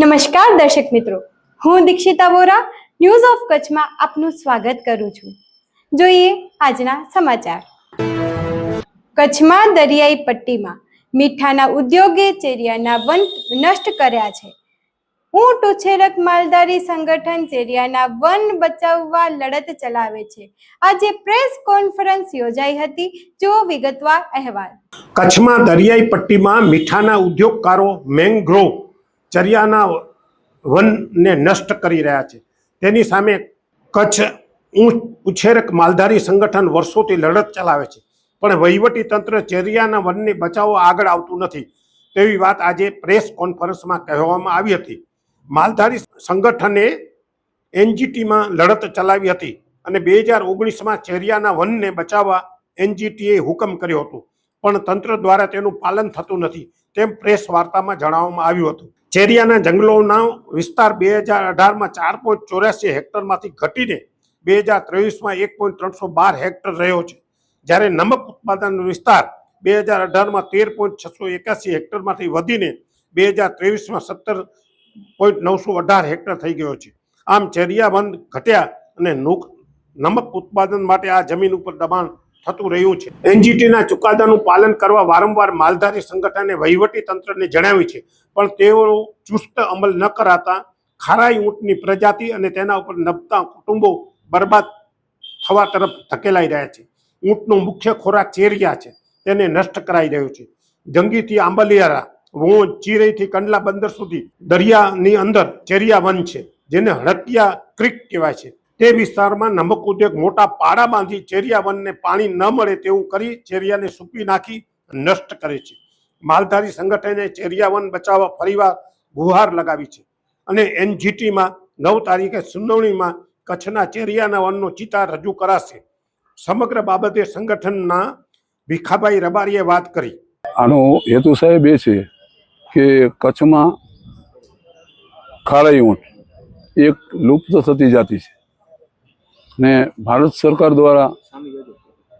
નમસ્કાર દર્શક મિત્રો. હું દીક્ષિતા વોરા ન્યૂઝ ઓફ કચ્છમાં આપનું સ્વાગત કરું છું. જોઈએ આજના સમાચાર. કચ્છમાં દરિયાઈ પટ્ટીમાં મીઠાના ઉદ્યોગે ચેરિયાના વન નષ્ટ કર્યા છે. ઊંટ ઉછેરક માલધારી સંગઠન ચેરિયાના વન બચાવવા લડત ચલાવે છે. આજે પ્રેસ કોન્ફરન્સ યોજાઈ હતી. જો વિગતવાર અહેવાલ. કચ્છમાં દરિયાઈ પટ્ટીમાં મીઠાના ઉદ્યોગકારો મેંગ્રોવ ચરિયાના વનને નષ્ટ કરી રહ્યા છે. તેની સામે કચ્છ ઉછેરક માલધારી સંગઠન વર્ષોથી લડત ચલાવે છે. પણ વહીવટી તંત્ર ચેરિયાના વનને બચાવવા આગળ આવતું નથી. તેવી વાત આજે પ્રેસ કોન્ફરન્સમાં કહેવામાં આવી હતી. માલધારી સંગઠને એનજીટીમાં લડત ચલાવી હતી અને બે હજાર ઓગણીસમાં ચેરિયાના વનને બચાવવા એનજીટીએ હુકમ કર્યો હતો. પણ તંત્ર દ્વારા તેનું પાલન થતું નથી. તેમ પ્રેસ વાર્તામાં જણાવવામાં આવ્યું હતું. ચેરિયાના જંગલોના વિસ્તાર બે હજાર અઢારમાં ચાર પોઈન્ટ ચોર્યાસી હેક્ટરમાંથી ઘટીને બે હજાર ત્રેવીસમાં એક પોઈન્ટ ત્રણસો બાર હેક્ટર રહ્યો છે. જ્યારે નમક ઉત્પાદન વિસ્તાર બે હજાર અઢારમાં તેર પોઈન્ટ છસો એકાસી હેક્ટરમાંથી વધીને બે હજાર ત્રેવીસમાં સત્તર પોઈન્ટ નવસો અઢાર હેક્ટર થઈ ગયો છે. આમ ચેરિયા વન ઘટ્યા અને નુક, નમક ઉત્પાદન માટે આ જમીન ઉપર દબાણ થતું રહ્યું છે. એનજીટીના ચુકાદાનું પાલન કરવા વારંવાર માલધારી સંગઠને વહીવટી તંત્રને જણાવ્યું છે. પણ તેઓ ચુસ્ત અમલ ન કરાતા ખારાઈ ઊંટની પ્રજાતિ અને તેના ઉપર નભતા કુટુંબો બરબાદ થવા તરફ ધકેલાઈ રહ્યા છે. ઊંટનો મુખ્ય ખોરાક ચેરિયા છે. તેને નષ્ટ કરાઈ રહ્યો છે. જંગીથી આંબલિયારા, વોંજ ચીરઈથી કંડલા બંદર સુધી દરિયાની અંદર ચેરિયા વન છે, જેને હડકિયા ક્રિક કહેવાય છે. તે વિસ્તારમાં નમક ઉદ્યોગ મોટા પાડા બાંધી ચેરિયા વનને પાણી ન મળે તેવું કરી ચેરિયાને સૂપી નાખી નષ્ટ કરે છે. માલધારી સંગઠને ચેરિયા વન બચાવવા ફરીવાર ગુહાર લગાવી છે અને એનજીટીમાં નવ તારીખે સુનાવણીમાં કચ્છના ચેરિયાના વનનો ચિતાર રજૂ કરાશે. સમગ્ર બાબતે સંગઠનના ભીખાભાઈ રબારીએ વાત કરી. આનો હેતુ સાહેબ એ છે કે કચ્છમાં ખારાઈ ઊંટ, એક લુપ્ત થતી જાતિ છે. ને ભારત સરકાર દ્વારા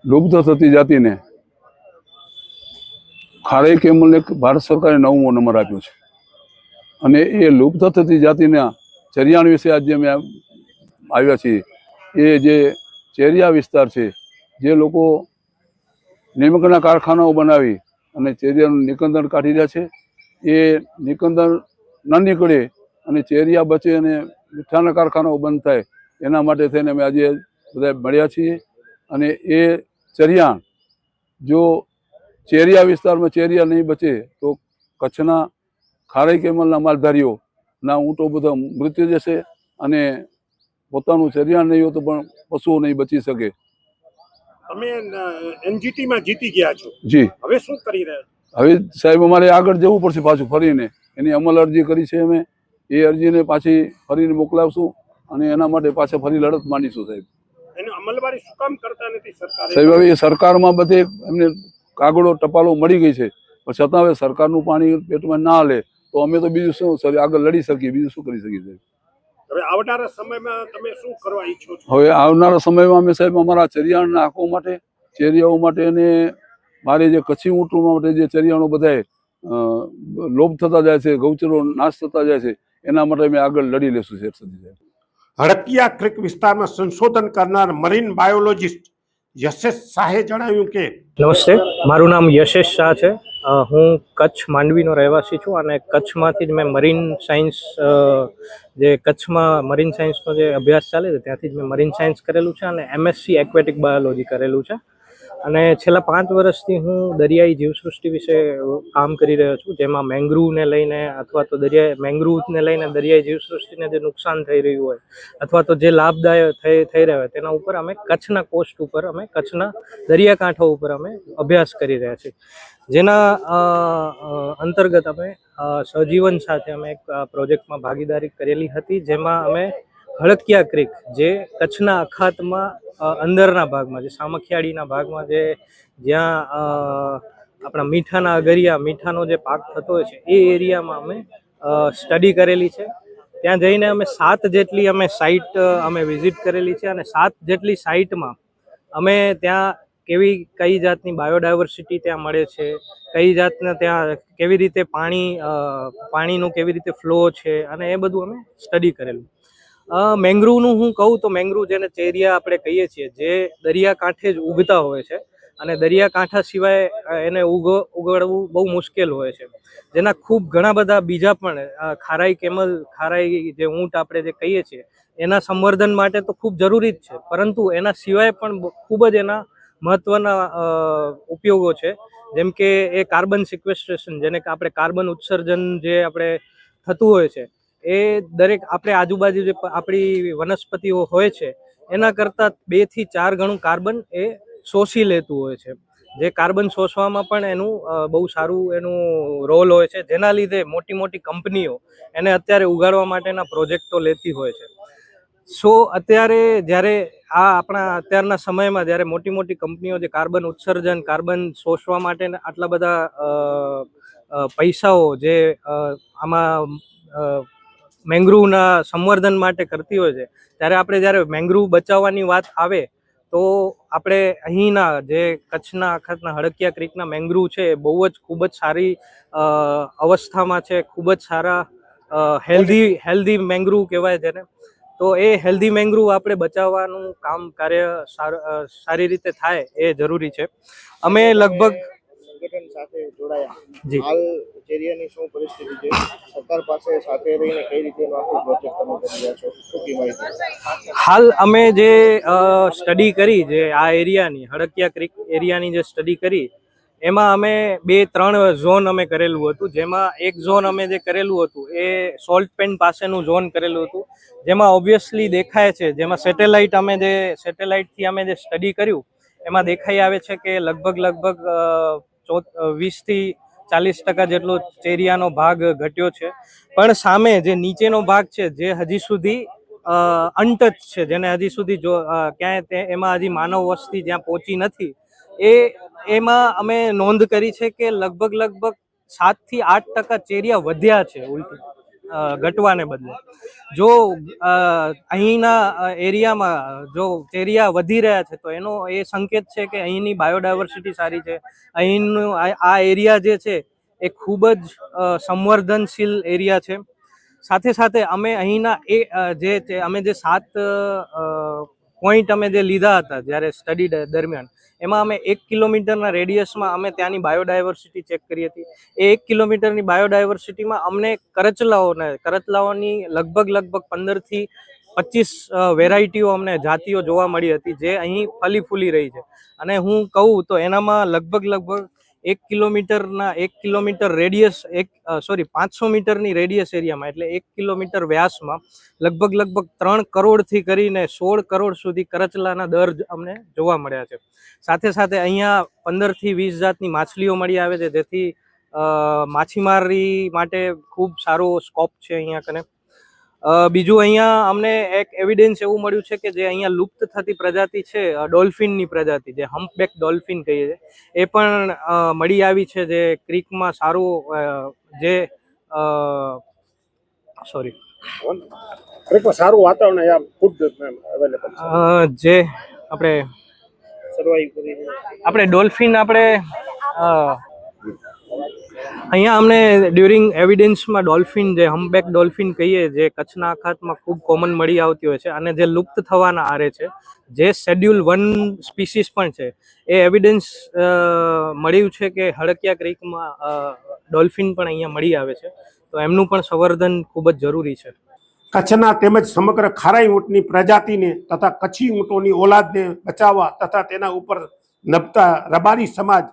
લુપ્ત થતી જાતિને ખારે કેમલને ભારત સરકારે નવમો નંબર આપ્યો છે. અને એ લુપ્ત થતી જાતિના ચરિયાણ વિશે આજે અમે આવ્યા છીએ. એ જે ચેરિયા વિસ્તાર છે, જે લોકો નિમકના કારખાનાઓ બનાવી અને ચેરિયાનું નિકંદન કાઢી રહ્યા છે, એ નિકંદન ન નીકળે અને ચેરિયા બચે અને મીઠાના કારખાનાઓ બંધ થાય એના માટે થઈને અમે આજે બધા મળ્યા છીએ. અને એ ચરિયાણ જો ચેરિયા વિસ્તારમાં ચેરિયા નહીં બચે તો કચ્છના ખારાઈ કેમલના માલધારીઓના ઊંટો બધા મૃત્યુ જશે અને પોતાનું ચરિયાણ નહીં હોય તો પણ પશુઓ નહીં બચી શકે. તમે એનજીટીમાં જીતી ગયા છો. જી. હવે શું કરી રહ્યા હવે સાહેબ અમારે આગળ જવું પડશે પાછું ફરીને. એની અમલ અરજી કરી છે અમે. એ અરજીને પાછી ફરીને મોકલાવશું. અને એના માટે પાછા ફરી લડત માંડીશું સાહેબ. સાહેબ હવે એ સરકારમાં બધે એમને કાગળો ટપાલો મળી ગઈ છે. પણ છતાં હવે સરકારનું પાણી પેટમાં ના લે તો અમે તો બીજું શું સર આગળ લડી શકીએ બીજું શું કરી શકીએ સાહેબ? હવે આવનારા સમયમાં તમે શું કરવા ઈચ્છો છો? હવે આવનારા સમયમાં અમે સાહેબ અમારા ચરિયાણના આંખો માટે ચેરિયાઓ માટે અને મારે જે કચ્છી ઊંટવા માટે જે ચરિયાણો બધાએ લોભ થતા જાય છે ગૌચરો નાશ થતા જાય છે એના માટે અમે આગળ લડી લેશું શેઠ સદી સાહેબ હડકિયા ક્રિક વિસ્તારમાં સંશોધન કરનાર મરીન બાયોલોજિસ્ટ યશેશ શાહે જણાવ્યું કે, નમસ્તે, મારું નામ યશેશ શાહ છે. હું કચ્છ માંડવીનો રહેવાસી છું અને કચ્છમાંથી જ મેં મરીન સાયન્સ જે કચ્છમાં મરીન સાયન્સનો જે અભ્યાસ ચાલે છે, ત્યાંથી જ મેં મરીન સાયન્સ કરેલું છે અને એમએસસી એક્વેટિક બાયોલોજી કરેલું છે. અને છેલ્લા પાંચ વર્ષથી હું દરિયાઈ જીવસૃષ્ટિ વિશે કામ કરી રહ્યો છું, જેમાં મેંગ્રુવને લઈને અથવા તો દરિયાઈ, મેંગ્રુવને લઈને દરિયાઈ જીવસૃષ્ટિને જે નુકસાન થઈ રહ્યું હોય, અથવા તો જે લાભદાયક થઈ થઈ રહ્યો હોય, તેના ઉપર અમે કચ્છના કોસ્ટ ઉપર, અમે કચ્છના દરિયાકાંઠા ઉપર અમે અભ્યાસ કરી રહ્યા છીએ. જેના અંતર્ગત અમે સજીવન સાથે અમે એક પ્રોજેક્ટમાં ભાગીદારી કરેલી હતી, જેમાં અમે હળકિયા ક્રિક, જે કચ્છના અખાતમાં અંદરના ભાગમાં, જે સામખિયાળીના ભાગમાં જે જ્યાં આપણા મીઠાના અગરિયા, મીઠાનો જે પાક થતો હોય છે, એ એરિયામાં અમે સ્ટડી કરેલી છે. ત્યાં જઈને અમે સાત જેટલી અમે સાઇટ અમે વિઝિટ કરેલી છે અને સાત જેટલી સાઇટમાં અમે ત્યાં કેવી, કઈ જાતની બાયોડાયવર્સિટી ત્યાં મળે છે, કઈ જાતના ત્યાં કેવી રીતે પાણી પાણીનું કેવી રીતે ફ્લો છે અને એ બધું અમે સ્ટડી કરેલું. મેંગ્રુવનું હું કહું તો મેંગ્રુવ જેને ચેરિયા આપણે કહીએ છીએ, જે દરિયાકાંઠે જ ઉગતા હોય છે અને દરિયાકાંઠા સિવાય એને ઉગ, ઉગાડવું બહુ મુશ્કેલ હોય છે. જેના ખૂબ ઘણા બધા બીજા પણ ખારાઈ કેમલ, ખારાઈ જે ઊંટ આપણે જે કહીએ છીએ, એના સંવર્ધન માટે તો ખૂબ જરૂરી જ છે. પરંતુ એના સિવાય પણ ખૂબ જ એના મહત્વના ઉપયોગો છે. જેમ કે એ કાર્બન સિક્વેસ્ટ્રેશન, જેને આપણે કાર્બન ઉત્સર્જન જે આપણે થતું હોય છે એ દરેક આપણે આજુબાજુ જે આપણી વનસ્પતિઓ હોય છે, એના કરતાં બેથી ચાર ગણું કાર્બન એ શોષી લેતું હોય છે. જે કાર્બન શોષવામાં પણ એનું બહુ સારું એનું રોલ હોય છે. જેના લીધે મોટી મોટી કંપનીઓ એને અત્યારે ઉગાડવા માટેના પ્રોજેક્ટો લેતી હોય છે. સો, અત્યારે જ્યારે આ આપણા અત્યારના સમયમાં જ્યારે મોટી મોટી કંપનીઓ જે કાર્બન ઉત્સર્જન, કાર્બન શોષવા માટે આટલા બધા પૈસાઓ જે આમાં મેંગ્રુવના સંવર્ધન માટે કરતી હોય છે. ત્યારે આપણે જ્યારે મેંગ્રુવ બચાવવાની વાત આવે, તો આપણે અહીંના જે કચ્છના, આખાતના, હડકિયા ક્રીકના મેંગ્રુવ છે, એ બહુ જ ખૂબ જ સારી અવસ્થામાં છે, ખૂબ જ સારા હેલ્ધી હેલ્ધી મેંગ્રુવ કહેવાય જેને. તો એ હેલ્ધી મેંગ્રુવ આપણે બચાવવાનું કામ કાર્ય સારી રીતે થાય એ જરૂરી છે. અમે લગભગ સંગઠન સાથે જોડાયા. હાલ ચેરિયાની શું પરિસ્થિતિ છે? સરકાર પાસે સાથે રહીને કઈ રીતે પ્રોજેક્ટ તમે કરી રહ્યા છો? શું કહેવાય હાલ અમે જે સ્ટડી કરી જે આ એરિયાની હડકિયા ક્રિક એરિયાની જે સ્ટડી કરી એમાં અમે બે ત્રણ ઝોન અમે કરેલું હતું. જેમાં એક ઝોન અમે જે કરેલું હતું એ સોલ્ટ પેન પાસેનું ઝોન કરેલું હતું. જેમાં ઓબ્વિયસલી દેખાય છે જેમાં સેટેલાઇટ અમે જે સેટેલાઇટથી અમે જે સ્ટડી કર્યું એમાં દેખાઈ આવે છે કે લગભગ લગભગ ચૌ વીસથી ચાલીસ ટકા જેટલો ચેરિયાનો ભાગ ઘટ્યો છે. પણ સામે જે નીચેનો ભાગ છે, જે હજી સુધી અનટચ છે, જેને હજી સુધી જો ક્યાંય તે, એમાં હજી માનવ વસ્તી જ્યાં પહોંચી નથી, એ, એમાં અમે નોંધ કરી છે કે લગભગ લગભગ સાતથી આઠ ટકા ચેરિયા વધ્યા છે, ઉલટી. ઘટવાને બદલે. જો અહીંના એરિયામાં, જો ચેરિયા વધી રહ્યા છે, તો એનો એ સંકેત છે કે અહીંની બાયોડાયવર્સિટી સારી છે. અહીંનું આ એરિયા જે છે, એ ખૂબ જ સંવર્ધનશીલ એરિયા છે. સાથે સાથે અમે અહીંના એ જે અમે જે સાત પોઈન્ટ અમે જે લીધા હતા, જ્યારે સ્ટડી દરમિયાન એમાં અમે એક કિલોમીટરના રેડિયસમાં અમે ત્યાંની બાયોડાયવર્સિટી ચેક કરી હતી. એ એક કિલોમીટરની બાયોડાયવર્સિટીમાં અમને કરચલાઓને, કરચલાઓની લગભગ લગભગ પંદરથી પચીસ વેરાયટીઓ અમને જાતિઓ જોવા મળી હતી જે અહીં ફલી ફૂલી રહી છે. અને હું કહું તો એનામાં લગભગ લગભગ એક કિલોમીટરના એક કિલોમીટર રેડિયસ, એક સોરી પાંચસો મીટરની રેડિયસ એરિયામાં, એટલે એક કિલોમીટર વ્યાસમાં, લગભગ લગભગ ત્રણ કરોડથી કરીને સોળ કરોડ સુધી કરચલાના દર અમને જોવા મળ્યા છે. સાથે સાથે અહીંયા પંદરથી વીસ જાતની માછલીઓ મળી આવે છે. જેથી માછીમારી માટે ખૂબ સારો સ્કોપ છે અહીંયા કને. બીજું અહીંયા અમને એક એવિડન્સ એવું મળ્યું છે કે જે અહીંયા લુપ્ત થતી પ્રજાતિ છે ડોલ્ફિનની પ્રજાતિ જે હમ્પબેક ડોલ્ફિન કહીએ છીએ એ પણ મળી આવી છે જે ક્રીકમાં સારું જે સોરી સારું વાતાવરણ અહીંયા ફૂડ અવેલેબલ જે આપણે આપણે ડોલ્ફિન આપણે અહીંયા અમને ડ્યુરિંગ એવિડન્સમાં ડોલ્ફિન જે હમ્પબેક ડોલ્ફિન કહીએ, જે કચ્છના અખાતમાં ખૂબ કોમન મળી આવતી હોય છે અને જે લુપ્ત થવાના આરે છે, જે શેડ્યુલ વન સ્પીસીસ પણ છે, એ એવિડન્સ મળ્યું છે કે હડકિયા ક્રીકમાં ડોલ્ફિન પણ અહીંયા મળી આવે છે. તો એમનું પણ સંવર્ધન ખૂબ જ જરૂરી છે. કચ્છના તેમજ સમગ્ર ખારાઈ ઊંટની પ્રજાતિને તથા કચ્છી ઊંટોની ઓલાદને બચાવવા તથા તેના ઉપર નભતા રબારી સમાજ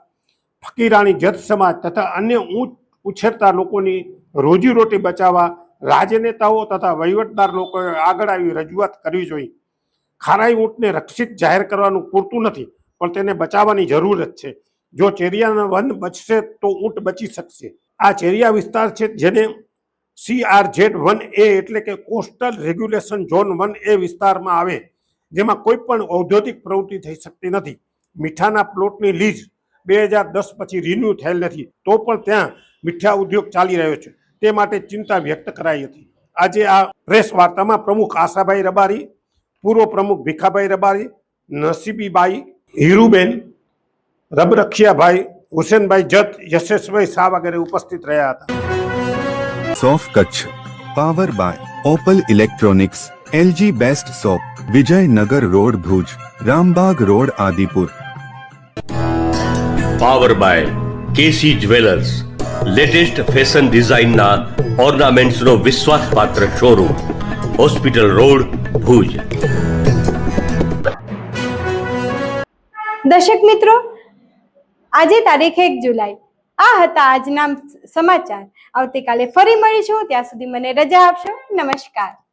ફકીરાણી જત સમાજ તથા અન્ય ઊંચ ઉછેરતા લોકોની રોજીરોટી બચાવવા રાજનેતાઓ તથા વહીવટદાર લોકોએ આગળ આવી રજૂઆત કરવી જોઈએ. ખારાઈ ઊંટને રક્ષિત જાહેર કરવાનું પૂરતું નથી, પણ તેને બચાવવાની જરૂરત છે. જો ચેરિયાના વન બચશે તો ઊંટ બચી શકશે. આ ચેરિયા વિસ્તાર છે જેને સીઆરઝેડ વન એ એટલે કે coastal regulation zone one A વિસ્તારમાં આવે, જેમાં કોઈ પણ ઔદ્યોગિક પ્રવૃત્તિ થઈ શકતી નથી. મીઠાના પ્લોટની લીઝ બે હજાર દસ પછી રિન્યુ થયેલ નથી, તો પણ ત્યાં મીઠા ઉદ્યોગ ચાલી રહ્યો છે. તે માટે ચિંતા વ્યક્ત કરાઈ હતી. આજે આ પ્રેસ વાર્તામાં પ્રમુખ આશાભાઈ રબારી, પૂર્વ પ્રમુખ ભીખાભાઈ રબારી, નસીબીબાઈ હીરુબેન, રબરખિયાભાઈ, હુસેનભાઈ જત યશેશભાઈ શાહ વગેરે ઉપસ્થિત રહ્યા હતા. સોફ Kutch, power by Opal electronics, LG best shop Vijaynagar road Bhuj, Rambag road Adipur. Power by KC jewellers latest fashion ડિઝાઇનના ઓર્નામેન્ટ્સનો વિશ્વાસપાત્ર શોરૂમ હોસ્પિટલ રોડ ભુજ. દર્શક મિત્રો, આજે તારીખ એક જુલાઈ. આ હતા આજના સમાચાર. આવતીકાલે ફરી મળીશું. ત્યાં સુધી મને રજા આપશો. નમસ્કાર.